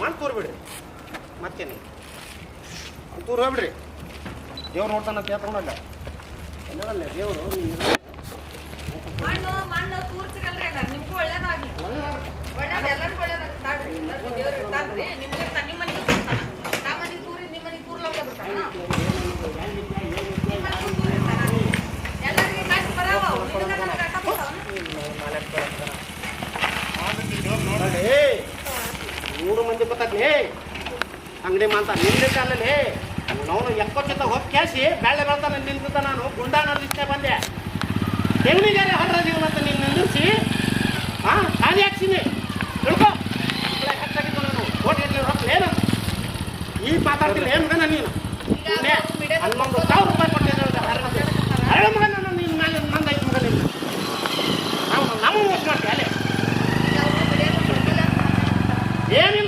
ಮಾಡಿ ತೋರ್ಬಿಡ್ರಿ ಮತ್ತೇನು? ತೂರ್ ಹೋಗ್ಬಿಡ್ರಿ. ದೇವ್ರು ನೋಡ್ತಾನ ಹೇಳ್ಕೊಂಡಲ್ಲ ಎಲ್ಲರಲ್ಲ ದೇವರು ನಿಮ್ಗೂ ನಿಮ್ಮ ಮನೆಗೆ ನಮ್ಮ ಮನೆಗೆ ನಿಮ್ಮ ಮನೆಗೆ ತೂರ್ಲೋಗ ಬಿಡ್ತಾನ ನಿಮ್ಮ ಮನೆಗೂ ತೂರ್ ಇರ್ತಾನ ಎಲ್ಲರಿಗೆ ಕಷ್ಟ ಬರಾವ ನಿನಗ ನನಗ ಅಡ್ಡ ಬರ್ತಾವ ನೋಡಿ ಮೂರು ಮಂದಿ ಬರ್ತೈತಿ ಅಂಗಡಿ ಮಾಂತ ನಿಂದ ಕಾಲಲ್ಲಿ ಅವನು ಎಕ್ಕೊಚ್ಚಿಂದ ಹೋಗಿ ಕ್ಯಾಸಿ ಬೆಳ್ಳೆ ಬರ್ತಾನೆ ನಿಂತ ನಾನು. ಗುಂಡಾ ಬಂದೆ. ತೆಂಗಿನಿಗಾರೆ ಹೊಡ್ರ ನೀವು ಮತ್ತೆ ನೀನು ನಿಲ್ಲಿಸಿ ಹಾಂ ಖಾಲಿ ಹಾಕ್ಸಿನಿ ತಿಳ್ಕೊ. ನಾನು. ರೊಕ್ಕ ಏನು? ಮಾತಾಡ್ತಿಲ್ಲ. ಏನು ಮಗನ ನೀನು? ಹನ್ನೊಂದು ಸಾವಿರ ರೂಪಾಯಿ ಕೊಟ್ಟಿದ್ದೆ ಮಗ ನಾನು ನಿನ್ನ ಮೇಲೆ ನಂದೈತೆ ಮಗ ನಿನ್ನ ನಾವು ನಮ್ಮ ಮೋಸ ಮಾಡ್ತೀವಿ ಅಲ್ಲೇ? ಏನಿಲ್ಲ.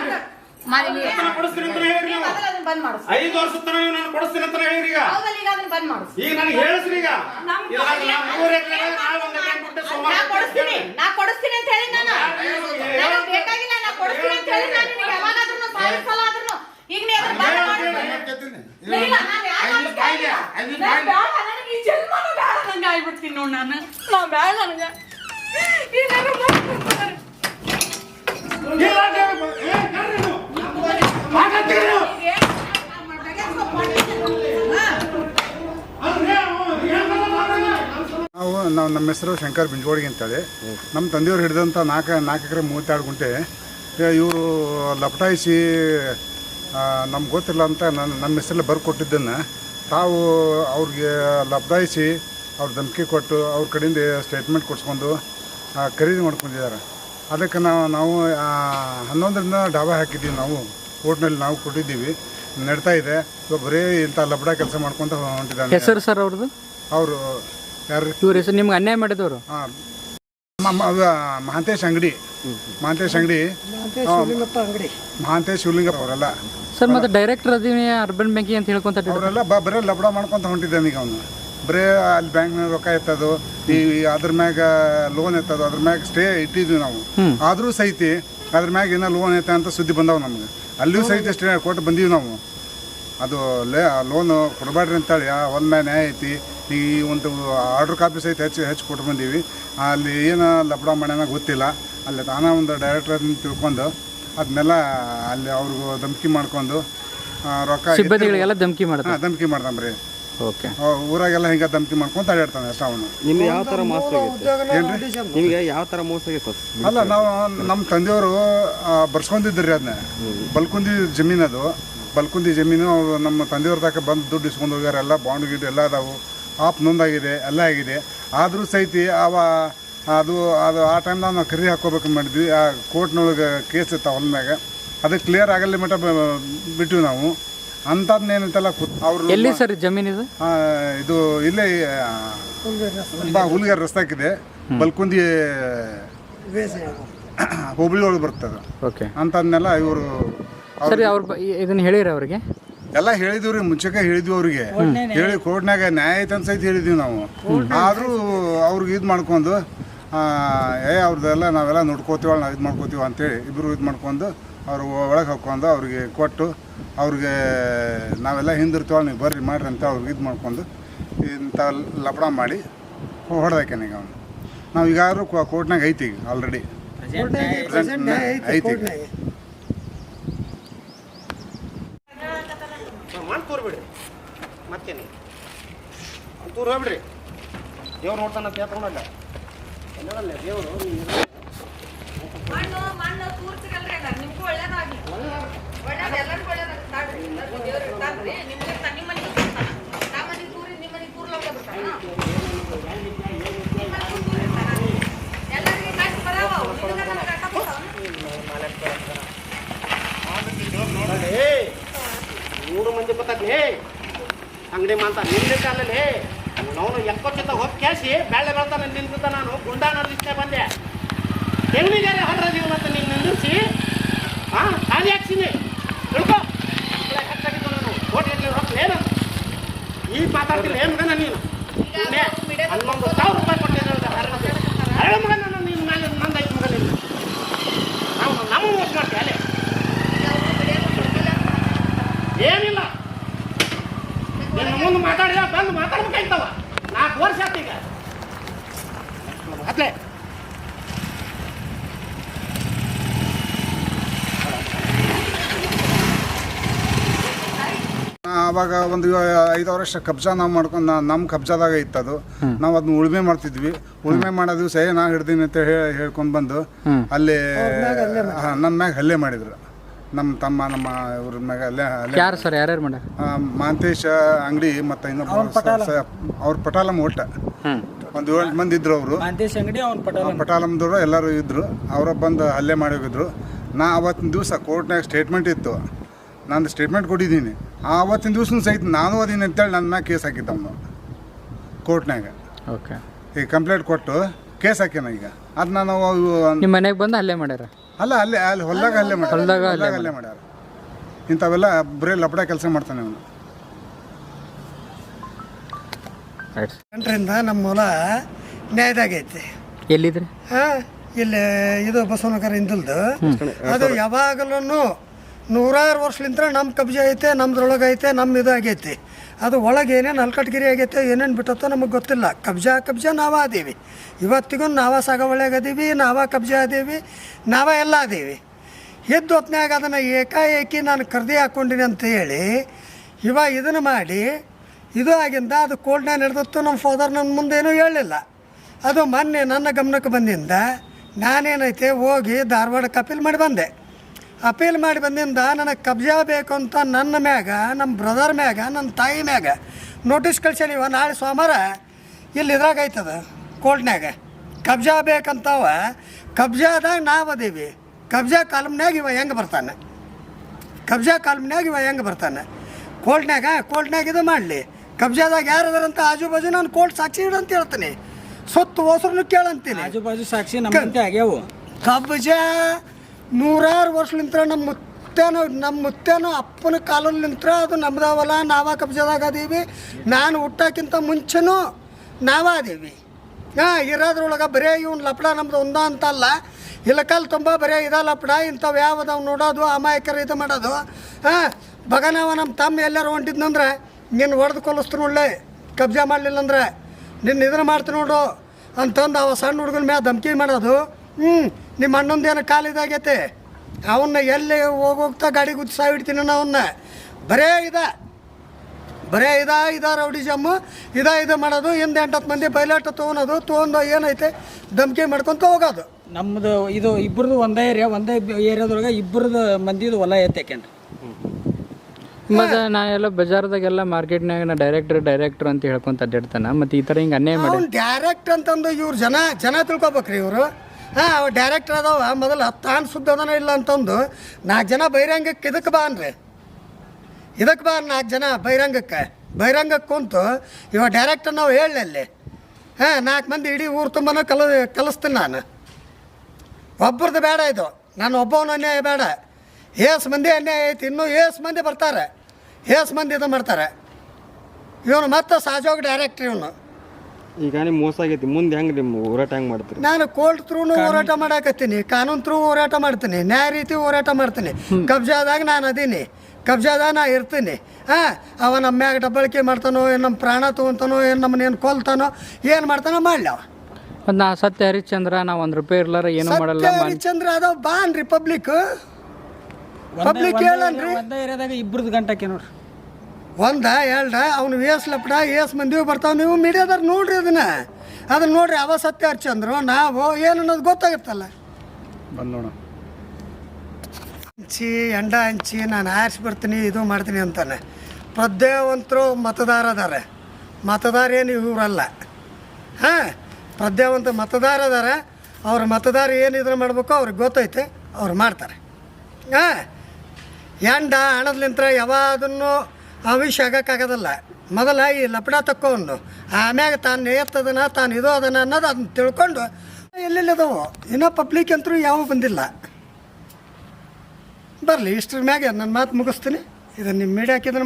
ಈಗ? ನೀ ಅದನ್ನ ಈಗ ನಾನು ಇಲ್ಲ ನಾನು ಯಾಕಂತ ಈಗ ನಾನ್ ಬ್ಯಾಡ, ನನಗೆ ಈ ಜನ್ಮನೂ ಬ್ಯಾಡ ನಂಗೆ ಆಗ್ಬಿಡ್ತೀನಿ ನೋಡ್ ನಾನು. ನಾ ಬೇಡ ನನಗೆ. ನಾವು ನಾವು? ನಮ್ಮ ಹೆಸರು ಶಂಕರ್ ಬಿಂಜೋಡಿಗೆ ಅಂತೇಳಿ. ನಮ್ಮ ತಂದೆಯವ್ರು ಹಿಡಿದಂಥ ನಾಲ್ಕು ನಾಲ್ಕು ಎಕರೆ ಮೂವತ್ತೆರಡು ಗುಂಟೆ. ಇವರು ಲಪಟಾಯಿಸಿ ನಮ್ಗೆ ಗೊತ್ತಿಲ್ಲ ಅಂತ ನನ್ನ ನಮ್ಮ ಹೆಸರಲ್ಲಿ ಬರ್ಕೊಟ್ಟಿದ್ದನ್ನು ತಾವು ಅವ್ರಿಗೆ ಲಪಟಾಯಿಸಿ, ಅವ್ರ ಧಮಕಿ ಕೊಟ್ಟು ಅವ್ರ ಕಡೆಯಿಂದ ಸ್ಟೇಟ್ಮೆಂಟ್ ಕೊಡ್ಸ್ಕೊಂಡು ಖರೀದಿ ಮಾಡ್ಕೊಂಡಿದ್ದಾರೆ. ಅದಕ್ಕೆ ನಾವು ನಾವು ಹನ್ನೊಂದರಿಂದ ಡಾಬಾ ಹಾಕಿದ್ದೀವಿ ನಾವು. ಕೋರ್ಟ್ನಲ್ಲಿ ನಾವು ಕೊಟ್ಟಿದ್ದೀವಿ. ನಡ್ತಾ ಇದೆ. ಇವಾಗ ಬರೀ ಇಂಥ ಲಬಡ ಕೆಲಸ ಮಾಡ್ಕೊಂತ ಹೊಂಟಿದ್ದಾನೆ. ಹೆಸರು ಸರ್ ಅವ್ರದ್ದು? ಅವರು ಯಾರು? ಇವ್ರ ಹೆಸರು ನಿಮ್ಗೆ ಅನ್ಯಾಯ ಮಾಡಿದವರು? ಹಾಂ ಮಹಾಂತೇಶ್ ಅಂಗಡಿ. ಮಹಾಂತೇಶ್ ಅಂಗಡಿ. ಮಹಾಂತೇಶ್ ಶಿವಲಿಂಗಪ್ಪ ಅವರೆಲ್ಲ. ಸರ್ ಮತ್ತೆ ಡೈರೆಕ್ಟರ್ ಅದೀನಿ ಅರ್ಬನ್ ಬ್ಯಾಂಕಿಂಗ್ ಅಂತ ಹೇಳ್ಕೊಂತ ಅವರೆಲ್ಲ ಬಾ ಬರೀ ಲಬಡ ಮಾಡ್ಕೊಂತ ಹೊಂಟಿದ್ದಾನೆ ಈಗ ಅವನು. ಬರೀ ಅಲ್ಲಿ ಬ್ಯಾಂಕ್ನಾಗ ರೊಕ್ಕ ಎತ್ತದು ಈ ಅದ್ರ ಮ್ಯಾಗ ಲೋನ್ ಎತ್ತದು ಅದ್ರ ಮ್ಯಾಗ ಸ್ಟೇ ಇಟ್ಟಿದ್ವಿ ನಾವು. ಆದರೂ ಸಹಿತ ಅದ್ರ ಮ್ಯಾಗ ಏನೋ ಲೋನ್ ಐತೆ ಅಂತ ಸುದ್ದಿ ಬಂದವು ನಮ್ಗೆ. ಅಲ್ಲಿಯೂ ಸಹಿತ ಸ್ಟೇ ಕೊಟ್ಟು ಬಂದೀವಿ ನಾವು. ಅದು ಲೇ ಲೋನು ಕೊಡಬೇಡ್ರಿ ಅಂತೇಳಿ ಆ ಮ್ಯಾಗ ನ್ಯಾಯ ಐತಿ. ಈ ಒಂದು ಆರ್ಡ್ರ್ ಕಾಪಿ ಸಹಿತ ಹೆಚ್ಚು ಹೆಚ್ಚು ಕೊಟ್ಟು ಬಂದೀವಿ. ಅಲ್ಲಿ ಏನು ಲಪಡ ಮಾಡ್ಯಾನ ಗೊತ್ತಿಲ್ಲ. ಅಲ್ಲಿ ತಾನೇ ಒಂದು ಡೈರೆಕ್ಟರ್ ತಿಳ್ಕೊಂಡು ಅದನ್ನೆಲ್ಲ ಅಲ್ಲಿ ಅವ್ರಿಗೂ ಧಮಕಿ ಮಾಡ್ಕೊಂಡು ರೊಕ್ಕ ಧಮಕಿ ಮಾಡ್ತಾನೆ ಬರೀ ಓಕೆ. ಊರಾಗೆಲ್ಲ ಹಿಂಗೆ ತಂಪಿ ಮಾಡ್ಕೊಂತ ಅಡ್ಯಾಡ್ತಾನೆ ಅಷ್ಟ ಅವನು. ನಿಮ್ಗೆ ಯಾವ ತರ ಮೋಸ ನಿಮ್ಗೆ ಯಾವ ತರ ಮೋಸ ಅಲ್ಲ ನಾವು ನಮ್ಮ ತಂದೆಯವರು ಬರ್ಸ್ಕೊಂಡಿದ್ರಿ ಅದನ್ನ. ಬಲ್ಕುಂದಿ ಜಮೀನು ಅದು. ಬಲ್ಕುಂದಿ ಜಮೀನು ಅವ್ರು ನಮ್ಮ ತಂದೆಯವ್ರ ತನಕ ಬಂದು ದುಡ್ಡು ಇಸ್ಕೊಂಡು ಹೋಗ್ಯಾರ. ಎಲ್ಲ ಬಾಂಡ್ ಗಿಡ್ ಎಲ್ಲ ಅದಾವು. ಆಪ್ ನೊಂದಾಗಿದೆ ಎಲ್ಲ ಆಗಿದೆ. ಆದರೂ ಸಹಿತ ಅವ ಅದು ಅದು ಆ ಟೈಮ್ದಾಗ ನಾವು ಖರೀದಿ ಹಾಕೋಬೇಕು ಮಾಡಿದ್ವಿ. ಆ ಕೋರ್ಟ್ನೊಳಗೆ ಕೇಸ್ ಇತ್ತು ಅವನ ಮ್ಯಾಗ ಅದು ಕ್ಲಿಯರ್ ಆಗಲ್ಲ ಮಟ್ಟ ಬಿಟ್ಟಿವಿ ನಾವು. ಅಂಥದ್ನೇನಂತೆಲ್ಲ ಅವ್ರು ಎಲ್ಲಿ ಸರ್ ಜಮೀನು ಇದು? ಆ, ಇದು ಇಲ್ಲೇ ಹುಲ್ಗಾರ್ ರಸ್ತಾಕಿದೆ ಬಲ್ಕುಂದಿ ಹುಬ್ಳಿ ಒಳಗೆ ಬರ್ತದೆ ಓಕೆ. ಅಂಥದ್ನೆಲ್ಲ ಇವರು ಸರಿ ಅವ್ರ ಬ- ಇ- ಇದನ್ನ ಹೇಳಿರ ಅವ್ರಿಗೆ. ಎಲ್ಲ ಹೇಳಿದ್ವಿ ಮುಂಚೆಗೆ ಹೇಳಿದ್ವಿ ಅವ್ರಿಗೆ. ಹೇಳಿ ಕೋರ್ಟ್ನಾಗ ನ್ಯಾಯ ಐತೆ ಅಂತ ಸಹಿತ ಹೇಳಿದ್ವಿ ನಾವು. ಆದರೂ ಅವ್ರಿಗೆ ಇದು ಮಾಡ್ಕೊಂಡು ಆ, ಏ ಅವ್ರದ್ದೆಲ್ಲ ನಾವೆಲ್ಲ ನೋಡ್ಕೋತೀವಲ್ಲ ನಾವು ಇದು ಮಾಡ್ಕೋತೀವಿ ಅಂತೇಳಿ ಇಬ್ಬರು ಇದು ಮಾಡ್ಕೊಂಡು ಅವ್ರು ಒಳಗೆ ಹಾಕ್ಕೊಂಡು ಅವ್ರಿಗೆ ಕೊಟ್ಟು ಅವ್ರಿಗೆ ನಾವೆಲ್ಲ ಹಿಂದಿರ್ತೀವಲ್ಲ ನೀವು ಬರ್ರಿ ಮಾಡ್ರಿ ಅಂತ ಅವ್ರಿಗೆ ಇದು ಮಾಡ್ಕೊಂಡು ಇಂಥ ಲಪಡ ಮಾಡಿ ಹೊಡೆದಾಕೆ ಈಗ ಅವನು. ನಾವು ಈಗಾದ್ರೂ ಕೋರ್ಟ್ನಾಗ ಐತಿ ಈಗ ಆಲ್ರೆಡಿ ಐತಿ ಮತ್ತೇನು? ಅಂತೂರು ಹೋಗ್ಬಿಡ್ರಿ. ದೇವ್ರು ನೋಡ್ತಾನೆ ಕೇಳ್ಕೊಂಡಲ್ಲ ಎಲ್ಲರಲ್ಲ ದೇವರು ಮಣ್ಣು ಮಣ್ಣು ತೂರ್ತಿರಲ್ರಿ ಅದ. ನಿಮ್ಗೂ ಒಳ್ಳೇದಾಗ್ಲಿ. ಒಳ್ಳೇದು ಎಲ್ಲರಿಗೂ ಒಳ್ಳೇದಾಗ ತಾಡ್ರಿ ದೇವ್ರು ಇರ್ತಾರ್ರಿ ನಿಮ್ಗೆ ನಿಮ್ಮ ಮನೆಗೆ ಬರ್ತಾನ ತೂರಿ ನಿಮ್ಮ ಮನೆಗೆ ತೂರ್ಲ ಬರ್ತಾನ ಕಷ್ಟ ಬರಾವ ಮೂರು ಮಂದಿ ಗೊತ್ತಾಗ್ಲಿ ಅಂಗಡಿ ಮಾಂತ ನಿನ್ನ ಕಾಲಲ್ಲಿ ಅವನು ಎಕ್ಕೊಚ್ಚತ್ತ ಹೋಗಿ ಕೇಳಿಸಿ ಬೆಳೆ ಬೆಳ್ತಾನೆ ನಿಂತ ನಾನು. ಗುಂಡಾ ನೋಡಿಷ್ಟೇ ಬಂದೆ. ಹೊಡ್ರ ನೀವು ಮತ್ತೆ ನೀನು ನಿಲ್ಲಿಸಿ ಹಾಂ ಖಾಲಿ ಹಾಕ್ಸಿನಿ ತಿಳ್ಕೊ. ಏನು? ಈಗ ಏನು ನೀನು? ಹನ್ನೊಂದು ಸಾವಿರ ರೂಪಾಯಿ ಕೊಟ್ಟಿದ್ದೆ ಹರಳ ಮಗನ ನಾನು ನಿನ್ನ ಮೇಲೆ ನಂದೈದು ಮಗ ನಿನ್ನ ನಾವು ನಮ್ಮ ಮೋಸ ಮಾಡ್ತೀವಿ ಅಲ್ಲೇ ಏನಿಲ್ಲ ನಿನ್ನ ಮುಂದೆ ಮಾತಾಡಿದ ಬಂದು ಮಾತಾಡ್ಬೇಕಾಯ್ತವ ನಾಲ್ಕು ವರ್ಷ ಆಯ್ತು ಈಗ ಹತ್ಲೆ ಆವಾಗ ಒಂದು ಐದು ವರ್ಷ ಕಬ್ಜಾ ನಾವು ಮಾಡ್ಕೊಂಡು ನಮ್ಮ ಕಬ್ಜಾದಾಗ ಇತ್ತದು. ನಾವು ಅದನ್ನ ಉಳುಮೆ ಮಾಡ್ತಿದ್ವಿ. ಉಳುಮೆ ಮಾಡೋ ದಿವಸ ಏ ನಾ ಹಿಡ್ದೀನಿ ಅಂತ ಹೇಳಿ ಹೇಳ್ಕೊಂಡು ಬಂದು ಅಲ್ಲಿ ನನ್ನ ಮ್ಯಾಗ ಹಲ್ಲೆ ಮಾಡಿದ್ರು. ನಮ್ಮ ತಮ್ಮ ನಮ್ಮ ಇವ್ರ ಮ್ಯಾಗ ಅಲ್ಲೇ ಯಾರು ಸರ್ ಯಾರ್ಯಾರು ಮಾಡ್ಯಾರ? ಮಾಂತೇಶ ಅಂಗಡಿ ಮತ್ತು ಇನ್ನೊಬ್ಬ ಅವ್ರ ಪಟಾಲಮ್ ಒಟ್ಟ ಹ್ಞೂ ಒಂದು ಏಳು ಮಂದಿ ಇದ್ರು ಅವರು. ಪಟಾಲಮ್ದವ್ರು ಎಲ್ಲರೂ ಇದ್ರು. ಅವರ ಬಂದು ಹಲ್ಲೆ ಮಾಡಿ ಹೋಗಿದ್ರು. ನಾ ಅವತ್ತಿನ ದಿವಸ ಕೋರ್ಟ್ನಾಗ ಸ್ಟೇಟ್ಮೆಂಟ್ ಇತ್ತು. ನಾನು ಸ್ಟೇಟ್ಮೆಂಟ್ ಕೊಟ್ಟಿದ್ದೀನಿ. ಆವತ್ತಿನ ದಿವ್ಸ ಸಹಿತ ನಾನು ಅದೀನಿ ಅಂತೇಳಿ ನನ್ನ ಮ್ಯಾಗ ಕೇಸ್ ಹಾಕಿದ್ದ ಅವನು ಕೋರ್ಟ್ನಾಗ ಓಕೆ. ಈಗ ಕಂಪ್ಲೇಂಟ್ ಕೊಟ್ಟು ಕೇಸ್ ಹಾಕ್ಯಾನ ಈಗ. ಅದು ನಾನು ನಿಮ್ಮ ಮನೆಗೆ ಬಂದು ಅಲ್ಲೇ ಮಾಡ್ಯಾರ? ಅಲ್ಲ ಅಲ್ಲೇ ಅಲ್ಲಿ ಹೊಲ್ದಾಗ ಅಲ್ಲೇ ಮಾಡ್ಯಾರ. ಅಲ್ಲೇ ಹಲ್ಲೆ ಹಲ್ಲೆ ಮಾಡ್ಯಾರ. ಇಂಥವೆಲ್ಲ ಬರೀ ಲಪಡ ಕೆಲಸ ಮಾಡ್ತಾನೆ ಅವನು. ಎಂಟರಿಂದ ನಮ್ಮ ಹೊಲ ನ್ಯಾಯದಾಗೈತಿ ಎಲ್ಲಿದ್ರಿ? ಹಾಂ ಇಲ್ಲಿ ಇದು ಬಸವನಗರ ಹಿಂದಲ್ದು. ಅದು ಯಾವಾಗಲೂ ನೂರಾರು ವರ್ಷಲಿಂತ್ರ ನಮ್ಮ ಕಬ್ಜೆ ಐತೆ ನಮ್ದ್ರೊಳಗೆ ಐತೆ ನಮ್ಮ ಇದು ಆಗೈತಿ. ಅದು ಒಳಗೆ ಏನೇನು ಅಲ್ಕಟ್ಗಿರಿ ಆಗೈತೆ, ಏನೇನು ಬಿಟ್ಟತ್ತೋ ನಮಗೆ ಗೊತ್ತಿಲ್ಲ. ಕಬ್ಜಾ ಕಬ್ಜಾ ನಾವ ಅದೀವಿ ಇವತ್ತಿಗೂ ನಾವ ಸಾಗವಳ್ಯಾಗ ಅದೀವಿ ನಾವ ಕಬ್ಜ ಅದೀವಿ ನಾವ ಎಲ್ಲ ಅದೀವಿ ಎದ್ದು ಹೊತ್ನ್ಯಾಗ ಅದನ್ನು ಏಕಾಏಕಿ ನಾನು ಕರ್ದಿ ಹಾಕ್ಕೊಂಡಿನಿ ಅಂತ ಹೇಳಿ, ಇವ ಇದನ್ನು ಮಾಡಿ, ಇದು ಆಗಿಂದ ಅದು ಕೋಲ್ಡ್ನಾಗ ನಡೆದತ್ತು ನಮ್ಮ ಫಾದರ್ ನನ್ನ ಮುಂದೇನೂ ಹೇಳಲಿಲ್ಲ. ಅದು ಮೊನ್ನೆ ನನ್ನ ಗಮನಕ್ಕೆ ಬಂದಿಂದ ನಾನೇನೈತೆ, ಹೋಗಿ ಧಾರವಾಡ ಕಪಿಲ್ ಮಾಡಿ ಬಂದೆ. ಅಪೀಲ್ ಮಾಡಿ ಬಂದಿಂದ ನನಗೆ ಕಬ್ಜಾ ಬೇಕು ಅಂತ ನನ್ನ ಮ್ಯಾಗ ನಮ್ಮ ಬ್ರದರ್ ಮ್ಯಾಗ ನನ್ನ ತಾಯಿ ಮ್ಯಾಗ ನೋಟಿಸ್ ಕಳ್ಸ್ಯಾನಿವ ನಾಳೆ ಸೋಮವಾರ ಇಲ್ಲಿ ಇದ್ರಾಗ ಐತದ ಕೋರ್ಟ್ನ್ಯಾಗ ಕಬ್ಜಾ ಬೇಕಂತವ ಕಬ್ಜಾದಾಗ ನಾವು ಅದೀವಿ. ಕಬ್ಜಾ ಕಾಲಮ್ನ್ಯಾಗ ಇವ ಹೆಂಗೆ ಬರ್ತಾನೆ? ಕಬ್ಜಾ ಕಾಲಮ್ನ್ಯಾಗ ಇವ ಹೆಂಗೆ ಬರ್ತಾನೆ? ಕೋರ್ಟ್ನ್ಯಾಗ ಕೋರ್ಟ್ನ್ಯಾಗ ಇದು ಮಾಡಲಿ. ಕಬ್ಜಾದಾಗ ಯಾರು ಅದಾರಂತ ಆಜು ಬಾಜು ನಾನು ಕೋರ್ಟ್ ಸಾಕ್ಷಿ ಅಂತ ಹೇಳ್ತೀನಿ. ಸೊತ್ತು ಹೋಸ್ರನ್ನು ಕೇಳಂತೀನಿ. ಆಜು ಬಾಜು ಸಾಕ್ಷಿ ನಮ್ಮ ಆಗ್ಯಾವು. ಕಬ್ಜಾ ನೂರಾರು ವರ್ಷಲಿಂತ ನಮ್ಮ ಮುತ್ತೇನು ನಮ್ಮ ಮುತ್ತೇನು ಅಪ್ಪನ ಕಾಲಲ್ಲಿಂತ್ರ ಅದು ನಮ್ದಾವಲ್ಲ, ನಾವ ಕಬ್ಜದಾಗ ಅದೀವಿ ನಾನು ಹುಟ್ಟಕ್ಕಿಂತ ಮುಂಚೆನೂ ನಾವ ಅದೀವಿ. ಹಾಂ, ಇರೋದ್ರೊಳಗೆ ಬರೇ ಇವ್ನು ಲಪಡ ನಮ್ದು ಒಂದ ಅಂತಲ್ಲ. ಇಲಕಲ್ ತುಂಬ ಬರೇ ಇದ ಲಪಡ, ಇಂಥವು ಯಾವ್ದಾವ್ ನೋಡೋದು, ಅಮಾಯಕರು ಇದು ಮಾಡೋದು. ಹಾಂ ಬಗನವ ನಮ್ಮ ತಮ್ಮ ಎಲ್ಲರೂ ಹೊಂಟಿದ್ನಂದ್ರೆ ನಿನ್ನ ಹೊಡೆದು ಕೊಲಿಸ್ತು ಒಳ್ಳೆ, ಕಬ್ಜಾ ಮಾಡಲಿಲ್ಲ ಅಂದ್ರೆ ನಿನ್ನ ಇದನ್ನ ಮಾಡ್ತೀನಿ ನೋಡು ಅಂತಂದು ಅವ ಸಣ್ಣ ಹುಡುಗನ ಮ್ಯಾಲೆ ಧಮಕಿ ಮಾಡೋದು. ಹ್ಞೂ ನಿಮ್ಮ ಅಣ್ಣಂದೇನು ಕಾಲಿದಾಗೈತೆ ಅವನ್ನ ಎಲ್ಲಿ ಹೋಗೋಗ್ತಾ ಗಾಡಿ ಗುದ್ದಿಸ ಇಡ್ತೀನಿ ನಾನು ಅವನ್ನ. ಬರೇ ಇದ. ಬರೇ ಇದ ಇದ ರೌಡಿ ಜಮ್ಮು ಇದ ಇದು ಮಾಡೋದು ಹಿಂದೆ ಎಂಟತ್ತು ಮಂದಿ ಬಯಲಾಟ ತೊಗೊಳೋದು ತೊಗೊಂಡು ಏನೈತೆ ಧಮಕಿ ಮಾಡ್ಕೊಂತ ಹೋಗೋದು. ನಮ್ಮದು ಇದು ಇಬ್ಬರದು ಒಂದೇ ಏರಿಯಾ ಒಂದೇ ಏರಿಯಾದೊಳಗೆ ಇಬ್ಬರದು ಮಂದಿದು ಹೊಲ ಐತೆ ಯಾಕೆಂದ್ರೆ ಮತ್ತೆ ನಾ ಎಲ್ಲ ಬಜಾರ್ದಾಗೆಲ್ಲ ಮಾರ್ಕೆಟ್ನಾಗ ನಾ ಡೈರೆಕ್ಟ್ರ್ ಡೈರೆಕ್ಟರ್ ಅಂತ ಹೇಳ್ಕೊಂತ ಅಡ್ಡಾಡ್ತಾನೆ. ಮತ್ತೆ ಈ ಥರ ಹಿಂಗೆ ಅನ್ಯಾಯ ಮಾಡಿ ಡೈರೆಕ್ಟ್ ಅಂತಂದು ಇವ್ರು ಜನ ಜನ ತಿಳ್ಕೊಬೇಕ್ರಿ ಇವರು. ಹಾಂ, ಅವ ಡೈರೆಕ್ಟರ್ ಅದಾವ. ಮೊದಲು ತಾನು ಸುದ್ದಿ ಅದನ ಇಲ್ಲ ಅಂತಂದು ನಾಲ್ಕು ಜನ ಬಹಿರಂಗಕ್ಕೆ ಇದಕ್ಕೆ ಬಾ ಅನ್ರಿ ಇದಕ್ಕೆ ಬಾ ನಾಲ್ಕು ಜನ ಬಹಿರಂಗಕ್ಕೆ. ಬಹಿರಂಗಕ್ಕೆ ಕುಂತು, ಇವ ಡೈರೆಕ್ಟರ್ ನಾವು ಹೇಳಲಿ ಅಲ್ಲಿ. ಹಾಂ ನಾಲ್ಕು ಮಂದಿ ಇಡೀ ಊರು ತುಂಬನ ಕಲ, ಕಲಿಸ್ತೀನಿ ನಾನು. ಒಬ್ಬರದ್ದು ಬೇಡ ಇದು. ನಾನು ಒಬ್ಬವನ ಅನ್ಯಾಯ ಬೇಡ. ಏಸ್ ಮಂದಿ ಅನ್ಯಾಯ ಐತಿ, ಇನ್ನೂ ಏಸ್ ಮಂದಿ ಬರ್ತಾರೆ. ಏಸ್ ಮಂದಿ ಇದು ಮಾಡ್ತಾರೆ. ಇವನು ಮತ್ತೆ ಸಹಜವಾಗಿ ಡೈರೆಕ್ಟ್ರ್ ಇವನು. ಈಗ ನಿಮ್ ಮೋಸ ಆಗೈತಿ ಮುಂದೆ ಹೆಂಗ್ ನಿಮ್ಮ ಹೋರಾಟ ಹೆಂಗ್ ಮಾಡ್ತೀನಿ ನಾನು ಕೋರ್ಟ್ ಥ್ರೂನು ಹೋರಾಟ ಮಾಡಾಕತ್ತೀನಿ ಕಾನೂನು ತ್ರೂ ಹೋರಾಟ ಮಾಡ್ತೀನಿ ನ್ಯಾಯ ರೀತಿ ಹೋರಾಟ ಮಾಡ್ತೀನಿ. ಕಬ್ಜಾದಾಗ ನಾನು ಅದೀನಿ ಕಬ್ಜಾದಾಗ ನಾ ಇರ್ತೀನಿ. ಹಾಂ ಅವ ನಮ್ಮ ಮ್ಯಾಗ ಡಬ್ಬಳಿಕೆ ಮಾಡ್ತಾನೋ ಏನು ನಮ್ಮ ಪ್ರಾಣ ತೊಗೊಂತಾನೋ ಏನು ನಮ್ಮನ್ನ ಏನು ಕೊಲ್ತಾನೋ ಏನು ಮಾಡ್ತಾನೋ ಮಾಡಲಿ ಅವ. ನಾ ಸತ್ಯ ಹರಿಶ್ಚಂದ್ರ ನಾ ಒಂದು ರೂಪಾಯಿ ಇರ್ಲಾರ ಏನೂ ಮಾಡಲ್ಲ ಸತ್ಯ ಹರಿಶ್ಚಂದ್ರ ಅದಾವ ಬಾನ್ ರಿಪಬ್ಲಿಕ್ ಪಬ್ಲಿಕ್ ಪಬ್ಲಿಕ್ ಹೇಳನ್ರಿ. ಒಂದೇ ಏರಿಯಾದಾಗ ಇಬ್ಬರದು ಗಂಟಕ್ಕೆ ನೋಡ್ರಿ. ಒಂದ ಎರಡ ಅವ್ನು ವೇಸ್ ಲಪಡ ಏಸ್ ಮಂದಿ ಬರ್ತಾವ. ನೀವು ಮೀಡಿಯಾದವ್ರು ನೋಡ್ರಿ ಅದನ್ನ ಅದನ್ನ ನೋಡ್ರಿ ಅವ ಸತ್ಯ ಹರಿಚಂದ್ರು ನಾವು ಏನು ಅನ್ನೋದು ಗೊತ್ತಾಗುತ್ತಲ್ಲ. ಬಂದು ನೋಡೋಣ. ಹಂಚಿ ಎಂಡ ಹಂಚಿ ನಾನು ಆರಿಸಿ ಬರ್ತೀನಿ ಇದು ಮಾಡ್ತೀನಿ ಅಂತಾನೆ. ಪ್ರಜ್ಞಾವಂತರು ಮತದಾರ ಅದಾರೆ ಮತದಾರ ಏನು ಇವರಲ್ಲ. ಹಾಂ ಪ್ರದ್ಯಾವಂತ ಮತದಾರ ಅದಾರ ಅವ್ರ ಮತದಾರ ಏನು ಇದ್ರ ಮಾಡ್ಬೇಕು ಅವ್ರಿಗೆ ಗೊತ್ತೈತೆ ಅವ್ರು ಮಾಡ್ತಾರೆ. ಹಾಂ ಎಂಡ ಹಣದ್ಲಿಂತ್ರ ಯಾವಾದನ್ನು ಆವಿಷ ಆಗೋಕ್ಕಾಗದಲ್ಲ ಮೊದಲ ಈ ಲಪಡ ತಕ್ಕೊಂಡು ಆಮ್ಯಾಗ ತಾನು ನೇಯತ್ತದನ, ತಾನು ಇದು ಅದನ ಅನ್ನೋದು ಅದನ್ನ ತಿಳ್ಕೊಂಡು ಎಲ್ಲೆಲ್ಲದವು ಇನ್ನೂ ಪಬ್ಲಿಕ್ ಅಂತೂ ಯಾವ ಬಂದಿಲ್ಲ. ಬರಲಿ, ಇಷ್ಟ್ರ ಮ್ಯಾಗೆ ನನ್ನ ಮಾತು ಮುಗಿಸ್ತೀನಿ. ಇದನ್ನು ನಿಮ್ಮ ಮೀಡಿಯಾಕಿದ್ರೆ